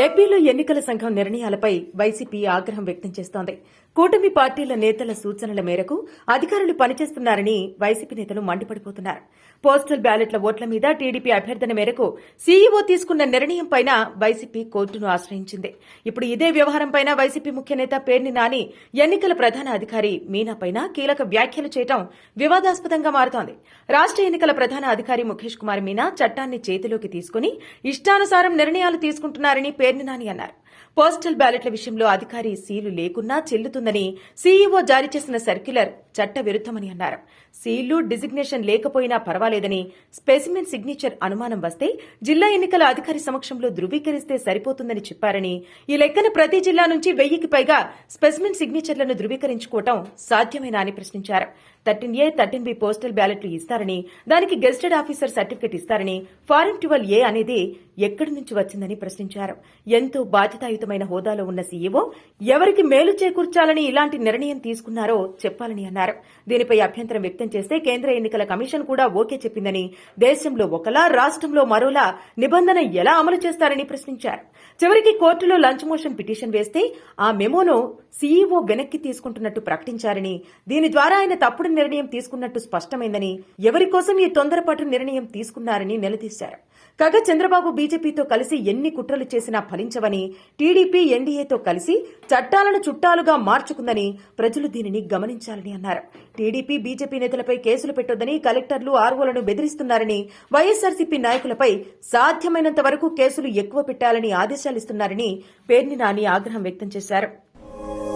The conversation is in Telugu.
ఏపీలో ఎన్నికల సంఘం నిర్ణయాలపై వైసీపీ ఆగ్రహం వ్యక్తం చేస్తోంది. కూటమి పార్టీల నేతల సూచనల మేరకు అధికారులు పనిచేస్తున్నారని వైసీపీ నేతలు మండిపడిపోతున్నారు. పోస్టల్ బ్యాలెట్ల ఓట్ల మీద టీడీపీ అభ్యర్థన మేరకు సీఈఓ తీసుకున్న నిర్ణయంపై వైసీపీ కోర్టును ఆశ్రయించింది. ఇప్పుడు ఇదే వ్యవహారంపైన వైసీపీ ముఖ్య నేత పేర్ని నాని ఎన్నికల ప్రధాన అధికారి మీనాపైన కీలక వ్యాఖ్యలు చేయడం వివాదాస్పదంగా మారుతోంది. రాష్ట ఎన్నికల ప్రధాన అధికారి ముఖేష్ కుమార్ మీనా చట్టాన్ని చేతిలోకి తీసుకుని ఇష్టానుసారం నిర్ణయాలు తీసుకుంటున్నారని పేర్ని నాని అన్నారు. పోస్టల్ బ్యాలెట్ల విషయంలో అధికారి సీలు లేకున్నా చెల్లుతుందని సీఈఓ జారీ చేసిన సర్క్యులర్ చట్టవిరుద్ధమని అన్నారు. సీలు డిజిగ్నేషన్ లేకపోయినా పర్వాలేదని స్పెసిమెన్ సిగ్నేచర్ అనుమానం వస్తే జిల్లా ఎన్నికల అధికారి సమక్షంలో ధృవీకరిస్తే సరిపోతుందని చెప్పారని ఈ లెక్కన ప్రతి జిల్లా నుంచి వెయ్యికి పైగా స్పెసిమెన్ సిగ్నేచర్లను ధృవీకరించుకోవటం సాధ్యమేనా అని ప్రశ్నించారు. Thirteen A thirteen B postal బ్యాలెట్లు ఇస్తారని దానికి గెస్టెడ్ ఆఫీసర్ సర్టిఫికెట్ ఇస్తారని ఫారం ట్వెల్వ్ ఏ అనేది ఎక్కడి నుంచి వచ్చిందని ప్రశ్నించారు. ఎంతో బాధ్యతాయుతమైన హోదాలో ఉన్న సీఈఓ ఎవరికి మేలు చేకూర్చాలని ఇలాంటి నిర్ణయం తీసుకున్నారో చెప్పాలని అన్నారు. దీనిపై అభ్యంతరం వ్యక్తం చేస్తే కేంద్ర ఎన్నికల కమిషన్ కూడా ఓకే చెప్పిందని దేశంలో ఒకలా రాష్ట్రంలో మరోలా నిబంధన ఎలా అమలు చేస్తారని ప్రశ్నించారు. చివరికి కోర్టులో లంచ్ మోషన్ పిటిషన్ వేస్తే ఆ మెమోను సీఈఓ వెనక్కి తీసుకుంటున్నట్టు ప్రకటించారని దీని ద్వారా ఆయన తప్పుడు నిర్ణయం తీసుకున్నట్టు స్పష్టమైందని ఎవరి కోసం ఈ తొందరపాటు నిర్ణయం తీసుకున్నారని నిలదీశారు. కాగా చంద్రబాబు బీజేపీతో కలిసి ఎన్ని కుట్రలు చేసినా ఫలించవని టీడీపీ ఎన్డీఏతో కలిసి చట్టాలను చుట్టాలుగా మార్చుకుందని ప్రజలు దీనిని గమనించాలని అన్నారు. టీడీపీ బీజేపీ నేతలపై కేసులు పెట్టొద్దని కలెక్టర్లు ఆర్వోలను బెదిరిస్తున్నారని వైఎస్సార్సీపీ నాయకులపై సాధ్యమైనంత వరకు కేసులు ఎక్కువ పెట్టాలని ఆదేశాలిస్తున్నారని పేర్ని నాని ఆగ్రహం వ్యక్తం చేశారు.